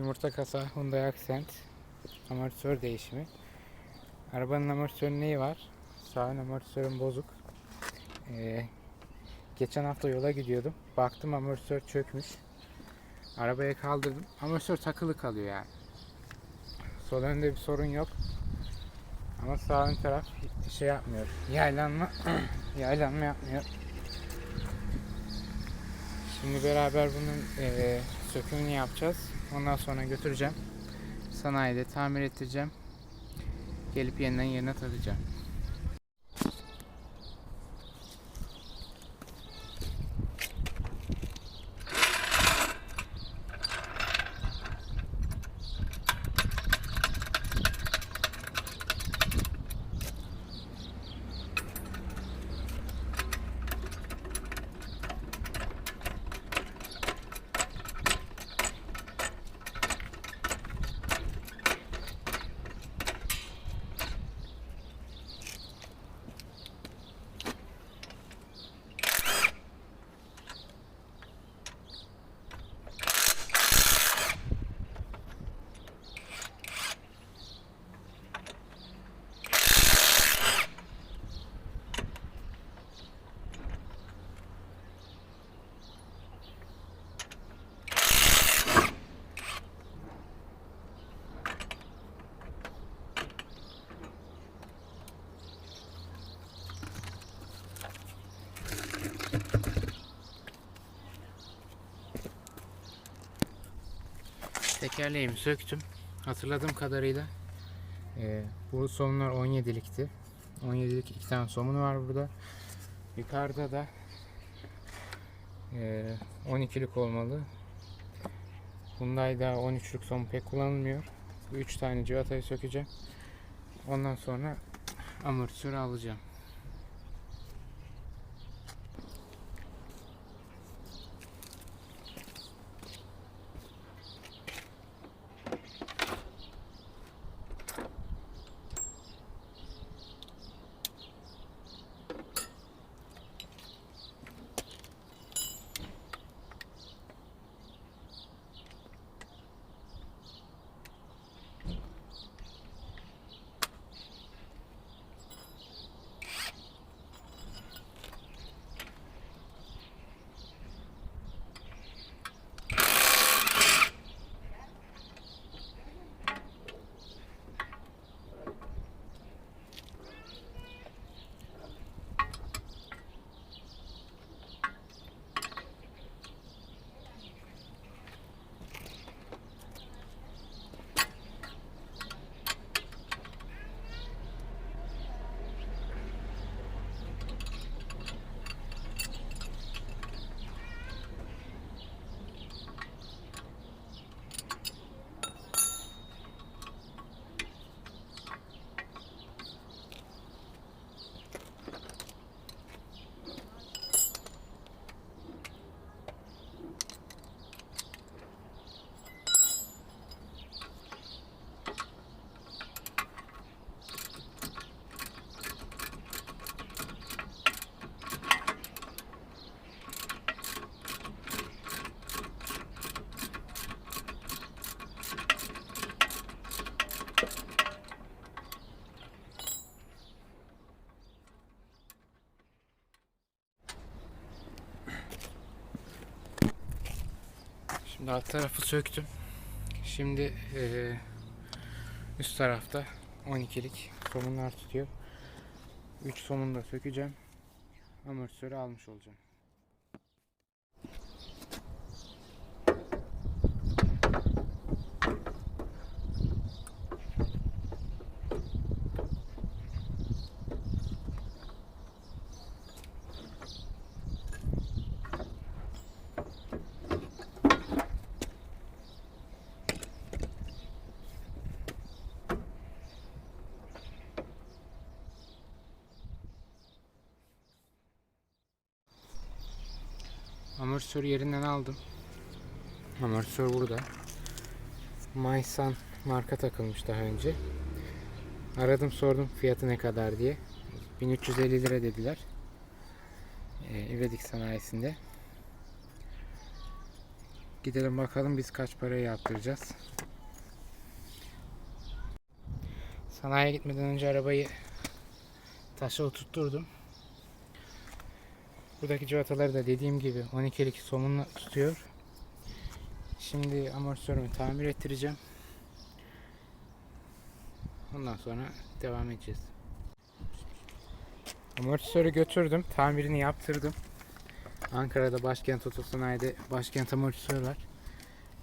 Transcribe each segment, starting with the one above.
Yumurta kasa Hyundai Accent amortisör değişimi. Arabanın amortisörün neyi var? Sağ ön amortisörün bozuk. Ee, geçen hafta yola gidiyordum. Baktım amortisör çökmüş. Arabaya kaldırdım. Amortisör takılı kalıyor yani. Sol önde bir sorun yok. Ama sağ ön taraf şey yapmıyor. Yaylanma yaylanma yapmıyor. Şimdi beraber bunun eee, sökümünü yapacağız. Ondan sonra götüreceğim. Sanayide tamir ettireceğim. Gelip yeniden yerine takacağım. Tekerleğimi söktüm. Hatırladığım kadarıyla eee, bu somunlar 17'likti. 17'lik iki tane somunu var burada. Yukarıda da eee 12'lik olmalı. Hyundai'da 13'lük somun pek kullanılmıyor. Bu 3 tane civatayı sökeceğim. Ondan sonra amortisörü alacağım. Alt tarafı söktüm. Şimdi eee, üst tarafta 12'lik somunlar tutuyor. 3 somunu da sökeceğim. Amortisörü almış olacağım. Amortisörü yerinden aldım. Amortisör burada. Maysan marka takılmış daha önce. Aradım sordum fiyatı ne kadar diye. 1350 lira dediler. Ee, İvedik sanayisinde. Gidelim bakalım biz kaç paraya yaptıracağız. Sanayiye gitmeden önce arabayı taşa oturtturdum. Buradaki civataları da dediğim gibi 12'lik somunla tutuyor. Şimdi amortisörümü tamir ettireceğim. Ondan sonra devam edeceğiz. Amortisörü götürdüm. Tamirini yaptırdım. Ankara'da Başkent Otosanayi'de Başkent amortisör var.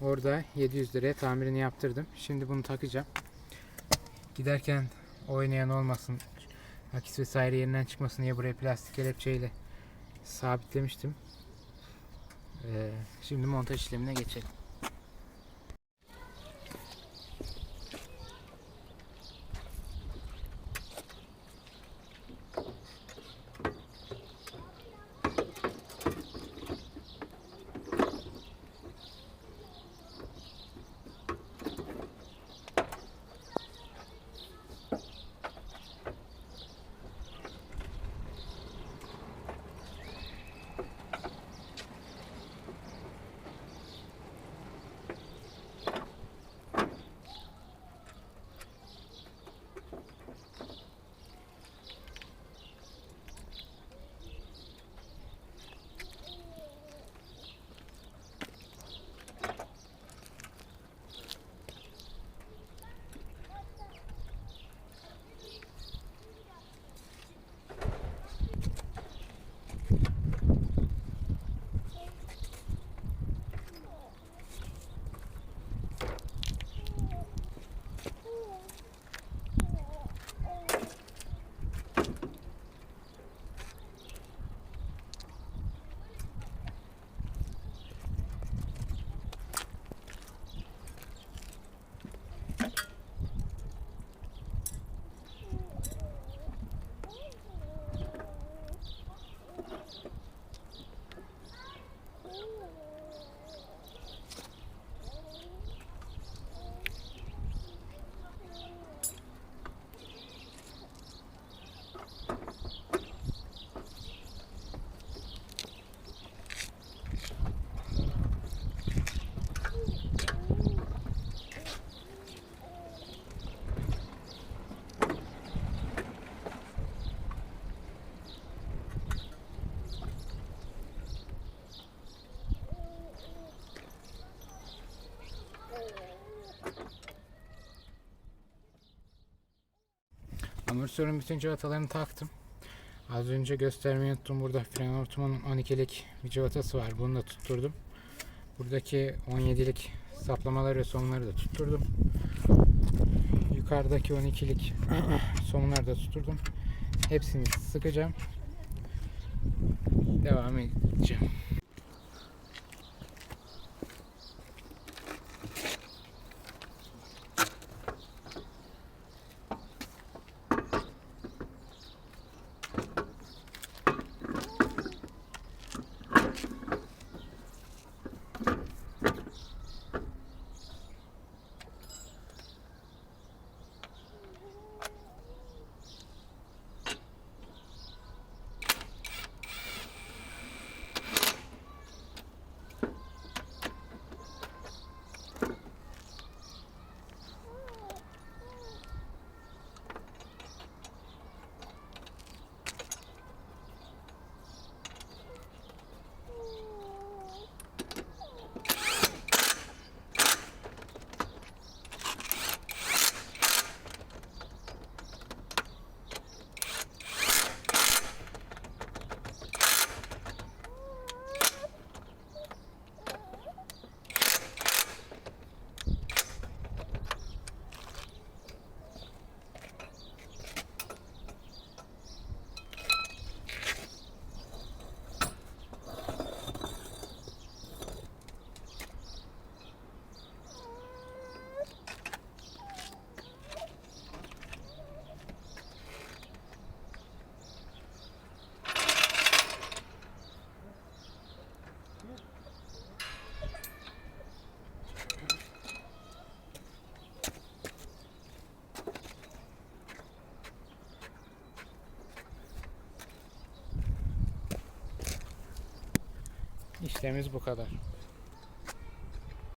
Orada 700 liraya tamirini yaptırdım. Şimdi bunu takacağım. Giderken oynayan olmasın, akis vesaire yerinden çıkmasın diye buraya plastik kelepçeyle sabitlemiştim. Ee, şimdi montaj işlemine geçelim. Amortisörün bütün civatalarını taktım. Az önce göstermeyi unuttum. Burada fren hortumunun 12'lik bir civatası var. Bunu da tutturdum. Buradaki 17'lik saplamaları ve sonları da tutturdum. Yukarıdaki 12'lik sonları da tutturdum. Hepsini sıkacağım. Devam edeceğim. İşlemimiz bu kadar.